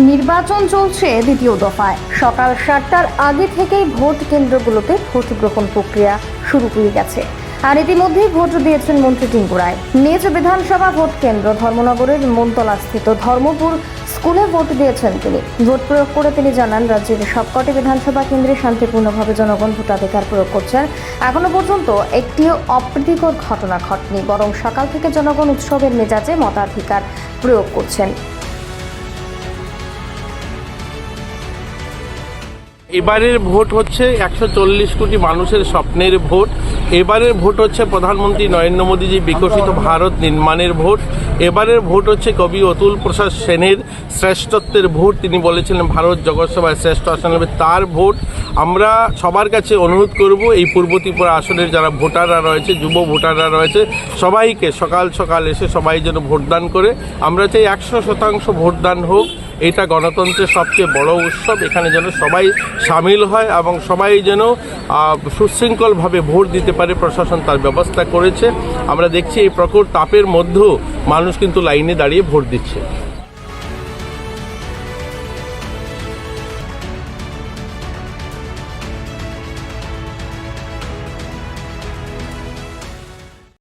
নির্বাচন চলছে দ্বিতীয় দফায়। সকাল সাতটার আগে থেকেই ভোট কেন্দ্রগুলোতে ভোট গ্রহণ প্রক্রিয়া শুরু হয়ে গেছে। আর ইতিমধ্যেই ভোট দিয়েছেন মন্ত্রী টিঙ্কু রায়। নিজ বিধানসভা ভোট কেন্দ্র ধর্মনগরের মনতলা স্থিত ধর্মপুর স্কুলে ভোট দিয়েছেন তিনি। ভোট প্রয়োগ করে তিনি জানান, রাজ্যের সবকটি বিধানসভা কেন্দ্রে শান্তিপূর্ণভাবে জনগণ ভোটাধিকার প্রয়োগ করছেন। এখনও পর্যন্ত একটিও অপ্রীতিকর ঘটনা ঘটেনি, বরং সকাল থেকে জনগণ উৎসবের মেজাজে মতাধিকার প্রয়োগ করছেন। এবারের ভোট হচ্ছে একশো চল্লিশ কোটি মানুষের স্বপ্নের ভোট। এবারের ভোট হচ্ছে প্রধানমন্ত্রী নরেন্দ্র মোদীজি বিকশিত ভারত নির্মাণের ভোট। এবারের ভোট হচ্ছে কবি অতুল প্রসাদ সেনের শ্রেষ্ঠত্বের ভোট। তিনি বলেছিলেন ভারত জগৎসভায় শ্রেষ্ঠ আসন হবে তার ভোট। আমরা সবার কাছে অনুরোধ করব এই পূর্ব ত্রিপুরা আসনের যারা ভোটাররা রয়েছে যুব ভোটাররা রয়েছে সবাইকে সকাল সকাল এসে সবাই যেন ভোটদান করে। আমরা চাই একশো শতাংশ ভোটদান হোক। এটা গণতন্ত্রের সবচেয়ে বড় উৎসব। এখানে যেন সবাই সামিল হয় এবং সবাই যেন সুশৃঙ্খলভাবে ভোট দিতে পারে প্রশাসন তার ব্যবস্থা করেছে। আমরা দেখছি এই প্রকট তাপের মধ্যেও মানুষ কিন্তু লাইনে দাঁড়িয়ে ভোট দিচ্ছে।